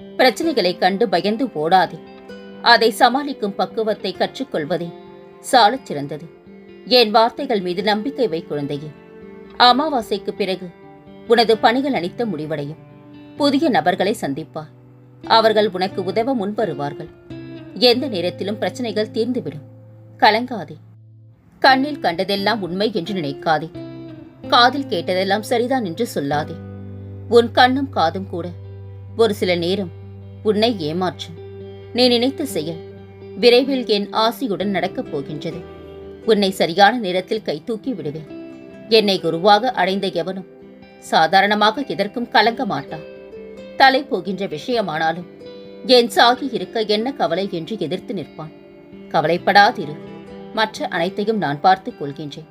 பிரச்சனைகளை கண்டு பயந்து ஓடாதே. அதை சமாளிக்கும் பக்குவத்தை கற்றுக்கொள்வதே சாலச் சிறந்தது. என் வார்த்தைகள் மீது நம்பிக்கை வை குழந்தையே. அமாவாசைக்கு பிறகு உனது பணிகள் அனைத்து முடிவடையும். புதிய நபர்களை சந்திப்பார். அவர்கள் உனக்கு உதவ முன்வருவார்கள் எந்த நேரத்திலும் பிரச்சனைகள் தீர்ந்துவிடும். கலங்காதே. கண்ணில் கண்டதெல்லாம் உண்மை என்று நினைக்காதே. காதில் கேட்டதெல்லாம் சரிதான் என்று சொல்லாதே. உன் கண்ணும் காதும் கூட ஒரு சில நேரம் உன்னை ஏமாற்றும். நீ நினைத்த செயல் விரைவில் என் ஆசியுடன் நடக்கப் போகின்றது. உன்னை சரியான நேரத்தில் கைதூக்கி விடுவேன். என்னை குருவாக அடைந்த எவனும் சாதாரணமாக எதற்கும் கலங்க மாட்டான். தலை போகின்ற விஷயமானாலும் என் சாகி இருக்க என்ன கவலை என்று எதிர்த்து நிற்பான். கவலைப்படாதிரு. மற்ற அனைத்தையும் நான் பார்த்துக் கொள்கின்றேன்.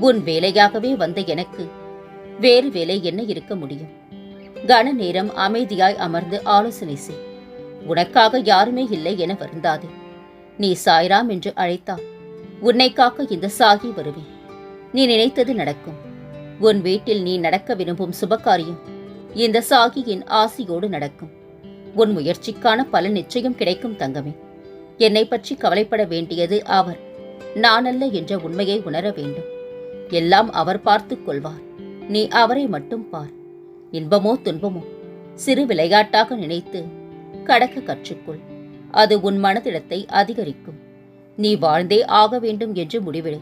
உன் வேலையாகவே வந்த எனக்கு வேறு வேலை என்ன இருக்க முடியும்? கன நேரம் அமைதியாய் அமர்ந்து ஆலோசனை செய். உனக்காக யாருமே இல்லை என வருந்தாதே. நீ சாய்ராம் என்று அழைத்தால் உன்னை காக்க இந்த சாகி வருவேன். நீ நினைத்தது நடக்கும். உன் வீட்டில் நீ நடக்க விரும்பும் சுபகாரியம் இந்த சாகியின் ஆசியோடு நடக்கும். உன் முயற்சிக்கான பலன் நிச்சயம் கிடைக்கும் தங்கமே. என்னை பற்றி கவலைப்பட வேண்டியது அவர் நானல்ல என்ற உண்மையை உணர வேண்டும். எல்லாம் அவர் பார்த்துக் கொள்வார். நீ அவரை மட்டும் பார். இன்பமோ துன்பமோ? சிறு விளையாட்டாக நினைத்து கடக்க கற்றுக்கொள். அது உன் மனதிடத்தை அதிகரிக்கும். நீ வாழ்ந்தே ஆக வேண்டும் என்று முடிவிடு.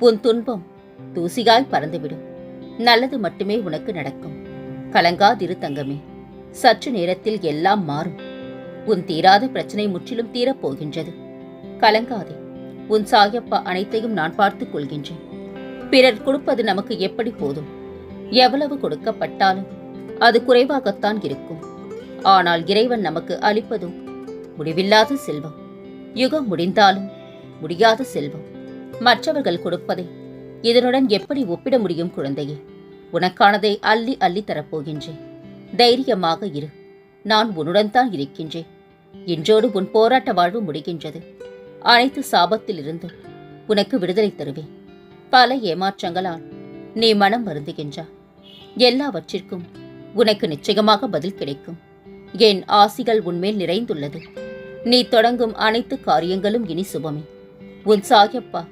உன் துன்பம் தூசியாய் பறந்துவிடும். நல்லது மட்டுமே உனக்கு நடக்கும். கலங்காதிரு தங்கமே. சற்று நேரத்தில் எல்லாம் மாறும். உன் தீராத பிரச்சனை முற்றிலும் தீரப் போகின்றது கலங்காதே. உன் சாயப்பா அனைத்தையும் நான் பார்த்துக் கொள்கின்றேன். பிறர் கொடுப்பது நமக்கு எப்படி போதும்? எவ்வளவு கொடுக்கப்பட்டாலும் அது குறைவாகத்தான் இருக்கும். ஆனால் இறைவன் நமக்கு அளிப்பதும் முடிவில்லாத செல்வம். யுகம் முடிந்தாலும் முடியாத செல்வம். மற்றவர்கள் கொடுப்பதை இதனுடன் எப்படி ஒப்பிட முடியும் குழந்தையே? உனக்கானதை அள்ளி அள்ளி தரப்போகின்றேன். தைரியமாக இரு. நான் உன்னுடன் தான் இருக்கின்றேன். இன்றோடு உன் போராட்ட வாழ்வு முடிகின்றது. அனைத்து சாபத்திலிருந்தும் உனக்கு விடுதலை தருவேன். பல ஏமாற்றங்களால் நீ மனம் வருந்துகின்றாய். எல்லாவற்றிற்கும் உனக்கு நிச்சயமாக பதில் கிடைக்கும். என் ஆசிகள் உன்மேல் நிறைந்துள்ளது. நீ தொடங்கும் அனைத்து காரியங்களும் இனி சுபமே. உன் சாயப்பா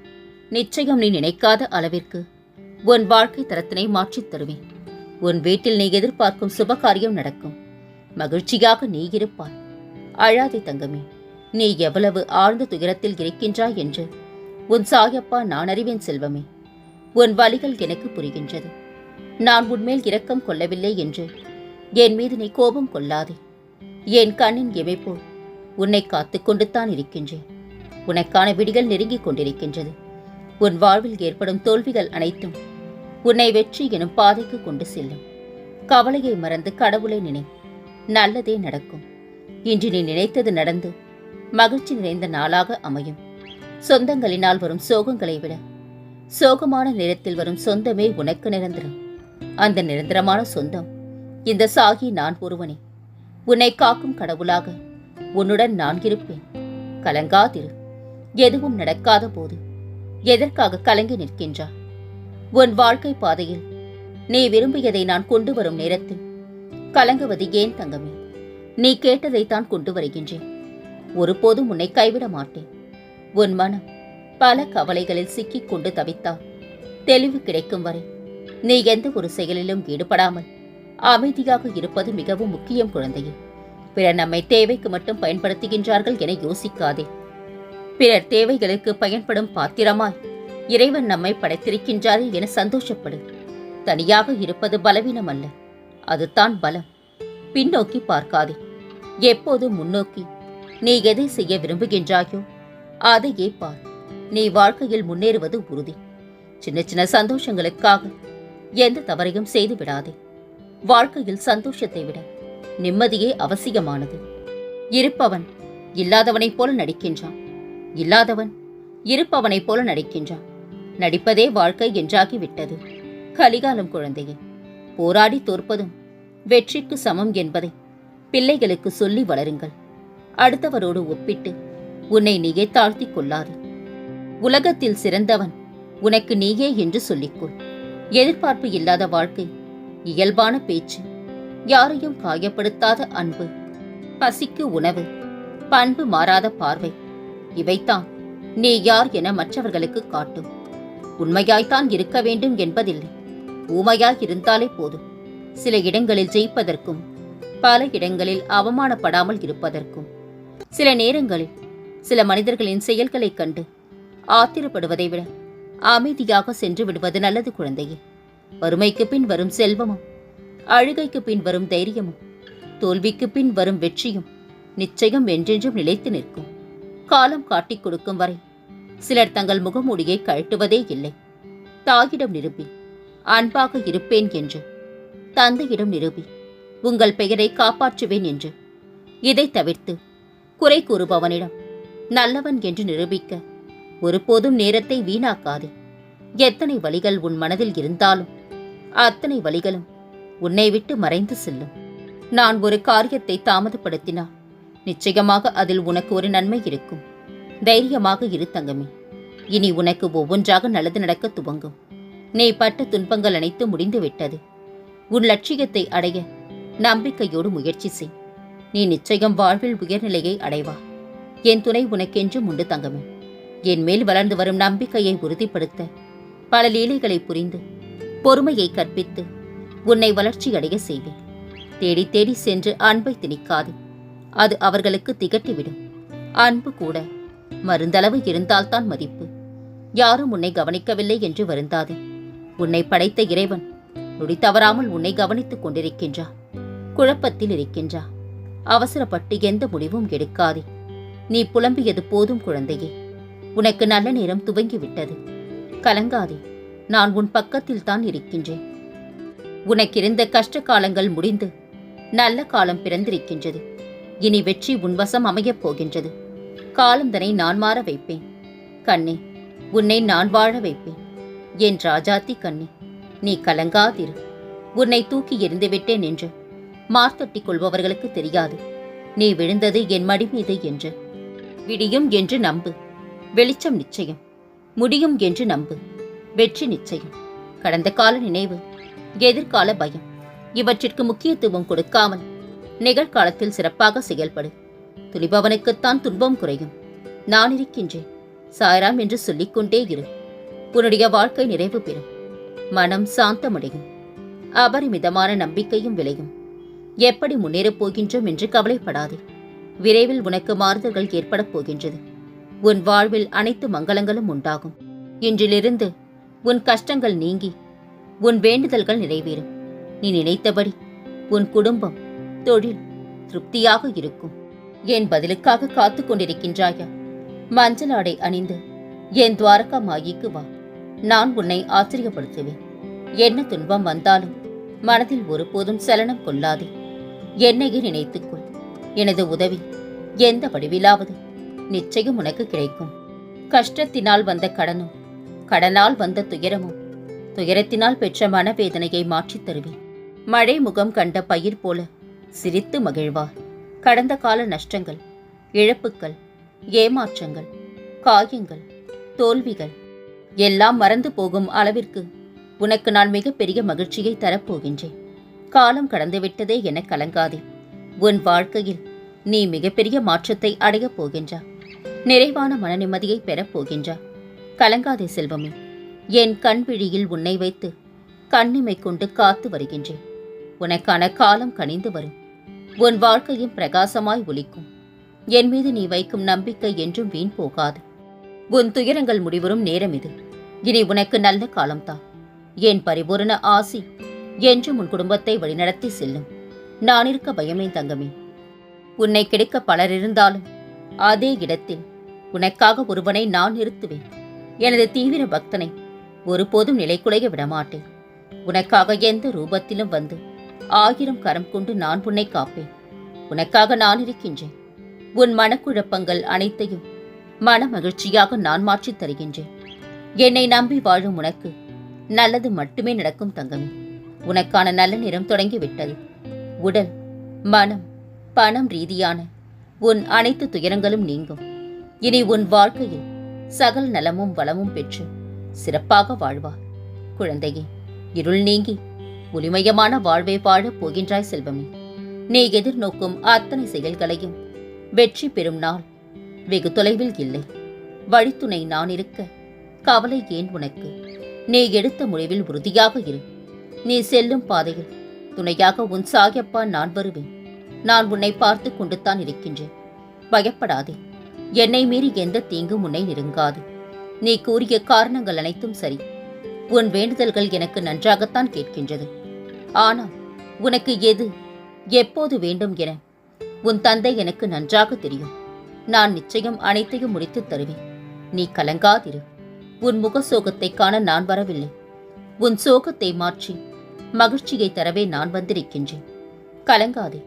நிச்சயம் நீ நினைக்காத அளவிற்கு உன் வாழ்க்கை தரத்தினை மாற்றித் தருவேன். உன் வீட்டில் நீ எதிர்பார்க்கும் சுப காரியம் நடக்கும். மகிழ்ச்சியாக நீ இருப்பாய். அழாதே தங்கமே நீ எவ்வளவு ஆழ்ந்த துயரத்தில் இருக்கின்றாய் என்று உன் சாயப்பா நான் அறிவேன் செல்வமே. உன் வழிகள் எனக்கு புரிகின்றது. நான் உன்மேல் இரக்கம் கொள்ளவில்லை என்று. என் மீது நீ கோபம் கொள்ளாதே. என் கண்ணின் இமைப்போல் உன்னை காத்து கொண்டுத்தான் இருக்கின்றேன். உனக்கான விடிகள் நெருங்கிக் கொண்டிருக்கின்றது. உன் வாழ்வில் ஏற்படும் தோல்விகள் அனைத்தும் உன்னை வெற்றி எனும் பாதைக்கு கொண்டு செல்லும். கவலையை மறந்து கடவுளை நினை. நல்லதே நடக்கும். இன்று நீ நினைத்தது நடந்து மகிழ்ச்சி நிறைந்த நாளாக அமையும். சொந்தங்களினால் வரும் சோகங்களை விட சோகமான நேரத்தில் வரும் சொந்தமே உனக்கு நிரந்தரம். அந்த நிரந்தரமான சொந்தம். இந்த சாகி நான் ஒருவனே. உன்னை காக்கும் கடவுளாக உன்னுடன் நான் இருப்பேன். கலங்காதிரு எதுவும் நடக்காத போது எதற்காக கலங்கி நிற்கின்றா உன் வாழ்க்கை பாதையில் நீ விரும்பியதை நான் கொண்டு வரும் நேரத்தில் கலங்குவது ஏன் தங்கமே? நீ கேட்டதைத்தான் கொண்டு வருகின்றேன். ஒருபோதும் உன்னை கைவிட மாட்டேன். உன் மனம் பல கவலைகளில் சிக்கிக் கொண்டு தவித்தால் தெளிவு கிடைக்கும் வரை நீ எந்த ஒரு செயலிலும் ஈடுபடாமல் அமைதியாக இருப்பது மிகவும் முக்கியம் குழந்தையே. பிறர் நம்மை தேவைக்கு மட்டும் பயன்படுத்துகின்றார்கள் என யோசிக்காதே. பிறர் தேவைகளுக்கு பயன்படும் பாத்திரமாய் இறைவன் நம்மை படைத்திருக்கின்றாரே என சந்தோஷப்படு. தனியாக இருப்பது பலவீனம் அல்ல அதுதான் பலம். பின்னோக்கி பார்க்காதே. எப்போது முன்னோக்கி? நீ எதை செய்ய விரும்புகின்றாயோ அதையே பார். நீ வாழ்க்கையில் முன்னேறுவது உறுதி. சின்ன சின்ன சந்தோஷங்களுக்காக எந்த தவறையும் செய்து விடாதே. வாழ்க்கையில் சந்தோஷத்தை விட நிம்மதியே அவசியமானது. இருப்பவன் இல்லாதவனைப் போல நடிக்கின்றான். இல்லாதவன் இருப்பவனைப் போல நடிக்கின்றான். நடிப்பதே வாழ்க்கை என்றாகிவிட்டது. கலிகாலம் குழந்தையே போராடி தோற்பதும் வெற்றிக்கு சமம் என்பதை பிள்ளைகளுக்கு சொல்லி வளருங்கள். அடுத்தவரோடு ஒப்பிட்டு உன்னை நீயே தாழ்த்திக் கொள்ளாது. உலகத்தில் சிறந்தவன் உனக்கு நீயே என்று சொல்லிக்கொள். எதிர்பார்ப்பு இல்லாத வாழ்க்கை இயல்பான பேச்சு யாரையும் காயப்படுத்தாத அன்பு பசிக்கு உணவு பண்பு மாறாத பார்வை இவைத்தான் நீ யார் என மற்றவர்களுக்கு காட்டும். உண்மையாய்த்தான் இருக்க வேண்டும் என்பதில்லை. ஊமையாய் இருந்தாலே போதும். சில இடங்களில் ஜெயிப்பதற்கும் பல இடங்களில் அவமானப்படாமல் இருப்பதற்கும். சில நேரங்களில் சில மனிதர்களின் செயல்களைக் கண்டு ஆத்திரப்படுவதை விட அமைதியாக சென்று விடுவது நல்லது குழந்தையே. வறுமைக்கு பின் வரும் செல்வமும் அழுகைக்கு பின் வரும் தைரியமும் தோல்விக்கு பின் வரும் வெற்றியும் நிச்சயம் என்றென்றும் நிலைத்து நிற்கும். காலம் காட்டிக் கொடுக்கும் வரை சிலர் தங்கள் முகமூடியை கழட்டுவதே இல்லை. தாயிடம் நிரூபி அன்பாக இருப்பேன் என்று. தந்தையிடம் நிரூபி உங்கள் பெயரை காப்பாற்றுவேன் என்று. இதை தவிர்த்து குறை கூறுபவனிடம் நல்லவன் என்று நிரூபிக்க ஒருபோதும் நேரத்தை வீணாக்காதே. எத்தனை வழிகள் உன் மனதில் இருந்தாலும் அத்தனை வழிகளும் உன்னை விட்டு மறைந்து செல்லும். நான் ஒரு காரியத்தை தாமதப்படுத்தினால் நிச்சயமாக அதில் உனக்கு ஒரு நன்மை இருக்கும். தைரியமாக இரு தங்கமே. இனி உனக்கு ஒவ்வொன்றாக நல்லது நடக்க துவங்கும். நீ பட்ட துன்பங்கள் அனைத்தும் முடிந்துவிட்டது உன் லட்சியத்தை அடைய நம்பிக்கையோடு முயற்சி செய். நீ நிச்சயம் வாழ்வில் உயர்நிலையை அடைவா. என் துணை உனக்கென்றும் உண்டு தங்கமே. என் மேல் வளர்ந்து வரும் நம்பிக்கையை உறுதிப்படுத்த பல லீலைகளை புரிந்து பொறுமையை கற்பித்து உன்னை வளர்ச்சியடைய செய்வேன். தேடி தேடி சென்று அன்பை திணிக்காது. அது அவர்களுக்கு திகட்டிவிடும். அன்பு கூட மருந்தளவு இருந்தால்தான் மதிப்பு. யாரும் உன்னை கவனிக்கவில்லை என்று வருந்தாது. உன்னை படைத்த இறைவன் நொடி தவறாமல் உன்னை கவனித்துக் கொண்டிருக்கின்றார் குழப்பத்தில் இருக்கின்றார் அவசரப்பட்டு எந்த முடிவும் எடுக்காதே. நீ புலம்பியது போதும் குழந்தையே. உனக்கு நல்ல நேரம் துவங்கிவிட்டது. கலங்காதே நான் உன் பக்கத்தில் தான் இருக்கின்றேன். உனக்கிருந்த கஷ்ட காலங்கள் முடிந்து நல்ல காலம் பிறந்திருக்கின்றது. இனி வெற்றி உன்வசம் அமையப் போகின்றது. காலந்தனை நான் மாற வைப்பேன். கண்ணே உன்னை நான் வாழ வைப்பேன். என் ராஜாத்தி கண்ணே நீ கலங்காதிரு. உன்னை தூக்கி எறிந்து விட்டேன் என்று மார்த்தட்டிக் கொள்பவர்களுக்கு தெரியாது. நீ விழுந்தது என் மடி மீது என்று. விடியும் என்று நம்பு. வெளிச்சம் நிச்சயம். முடியும் என்று நம்பு. வெற்றி நிச்சயம். கடந்த கால நினைவு எதிர்கால பயம். இவற்றிற்கு முக்கியத்துவம் கொடுக்காமல் நிகழ்காலத்தில் சிறப்பாக செயல்படு. துணிபவனுக்குத்தான் துன்பம் குறையும். நான் இருக்கின்றேன். சாய்ராம் என்று சொல்லிக்கொண்டே இரு. உன்னுடைய வாழ்க்கை நிறைவு பெறும். மனம் சாந்தமடையும். அபரிமிதமான நம்பிக்கையும் விளையும். எப்படி முன்னேறப் போகின்றோம் என்று கவலைப்படாதே. விரைவில் உனக்கு மாறுதல்கள் ஏற்படப் போகின்றது. உன் வாழ்வில் அனைத்து மங்களங்களும் உண்டாகும். இன்றிலிருந்து உன் கஷ்டங்கள் நீங்கி உன் வேண்டுதல்கள் நிறைவேறும். நீ நினைத்தபடி உன் குடும்பம் தொழில் திருப்தியாக இருக்கும். என் பதிலுக்காக காத்துக் கொண்டிருக்கின்றாயா? மஞ்சள் ஆடை அணிந்து என் துவாரகா மாயிக்கு வா. நான் உன்னை ஆச்சரியப்படுத்துவேன். என்ன துன்பம் வந்தாலும் மனதில் ஒருபோதும் சலனம் கொள்ளாதே. என்னையே நினைத்துக்கொள். எனது உதவி எந்த வடிவிலாவது நிச்சயம் உனக்கு கிடைக்கும். கஷ்டத்தினால் வந்த கடனும் கடனால் வந்த துயரமும் துயரத்தினால் பெற்ற மனவேதனையை மாற்றித் தருவேன். மழை முகம் கண்ட பயிர் போல சிரித்து மகிழ்வார். கடந்த கால நஷ்டங்கள் இழப்புக்கள் ஏமாற்றங்கள் காயங்கள் தோல்விகள் எல்லாம் மறந்து போகும் அளவிற்கு உனக்கு நான் மிகப்பெரிய மகிழ்ச்சியை தரப்போகின்றேன். காலம் கடந்துவிட்டதே என கலங்காதே. உன் வாழ்க்கையில் நீ மிகப்பெரிய மாற்றத்தை அடையப் போகின்றா நிறைவான மன நிம்மதியை பெறப் போகின்றா கலங்காதே செல்வமே என் கண்பிழியில் உன்னை வைத்து கண்ணிமை கொண்டு காத்து வருகின்றேன். உனக்கான காலம் கனிந்து வரும். உன் வாழ்க்கையும் பிரகாசமாய் ஒலிக்கும். என் மீது நீ வைக்கும் நம்பிக்கை என்றும் வீண் போகாது. உன் துயரங்கள் முடிவரும் நேரம் இது. இனி உனக்கு நல்ல காலம்தான். என் பரிபூரண ஆசி என்றும் உன் குடும்பத்தை வழிநடத்தி செல்லும். நான் இருக்க பயமே தங்கமே. உன்னை கிடைக்க பலர் இருந்தாலும் அதே இடத்தில் உனக்காக ஒருவனை நான் நிறுத்துவேன். எனது தீவிர பக்தனை ஒருபோதும் நிலைக்குலைய விடமாட்டேன். உனக்காக எந்த ரூபத்திலும் வந்து ஆயிரம் கரம் கொண்டு நான் உன்னை காப்பேன். உனக்காக நான் இருக்கின்றேன். உன் மனக்குழப்பங்கள் அனைத்தையும் மன மகிழ்ச்சியாக நான் மாற்றித் தருகின்றேன். என்னை நம்பி வாழும் உனக்கு நல்லது மட்டுமே நடக்கும் தங்கமே. உனக்கான நல்ல நிறம் தொடங்கிவிட்டது. உடல் மனம் பணம் ரீதியான உன் அனைத்து துயரங்களும் நீங்கும். இனி உன் வாழ்க்கையில் சகல் நலமும் வளமும் பெற்று சிறப்பாக வாழ்வார் குழந்தையே இருள் நீங்கி ஒளிமயமான வாழ்வை வாழப் போகின்றாய் செல்வமே. நீ எதிர்நோக்கும் அத்தனை செயல்களையும் வெற்றி பெறும் நாள் வெகு தொலைவில் இல்லை. வழித்துணை நான் இருக்க கவலை ஏன் உனக்கு? நீ எடுத்த முடிவில் உறுதியாக இரு. நீ செல்லும் பாதையில் துணையாக உன் சாயப்பா நான் வருவேன். நான் உன்னை பார்த்து கொண்டுத்தான் இருக்கின்றேன். பயப்படாதே. என்னை மீறி எந்த தீங்கும் உன்னை நெருங்காது. நீ கூறிய காரணங்கள் அனைத்தும் சரி. உன் வேண்டுதல்கள் எனக்கு நன்றாகத்தான் கேட்கின்றது. ஆனால் உனக்கு எது எப்போது வேண்டும் என உன் தந்தை எனக்கு நன்றாக தெரியும். நான் நிச்சயம் அனைத்தையும் முடித்துத் தருவேன். நீ கலங்காதிரு. உன் முக சோகத்தை காண நான் வரவில்லை. உன் சோகத்தை மாற்றி மகிழ்ச்சியை தரவே நான் வந்திருக்கின்றேன். கலங்காதே.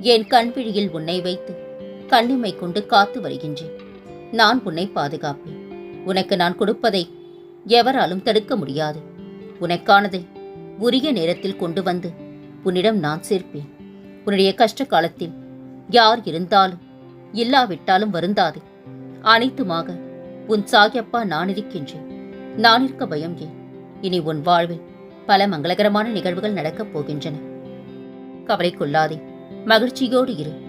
என் கண்விழியில் உன்னை வைத்து கண்ணிமை கொண்டு காத்து வருகின்றேன். நான் உன்னை பாதுகாப்பேன். உனக்கு நான் கொடுப்பதை எவராலும் தடுக்க முடியாது. உனக்கானதை உரிய நேரத்தில் கொண்டு வந்து உன்னிடம் நான் சேர்ப்பேன். உன்னுடைய கஷ்ட காலத்தில் யார் இருந்தாலும் இல்லாவிட்டாலும் வருந்தாதே. அனைத்துமாக உன் சாகியப்பா நான் இருக்கின்றேன். நான் இருக்க பயம் ஏன்? இனி உன் வாழ்வில் பல மங்களகரமான நிகழ்வுகள் நடக்கப் போகின்றன. கவலை கொள்ளாதே. மகிழ்ச்சியோடு இரு.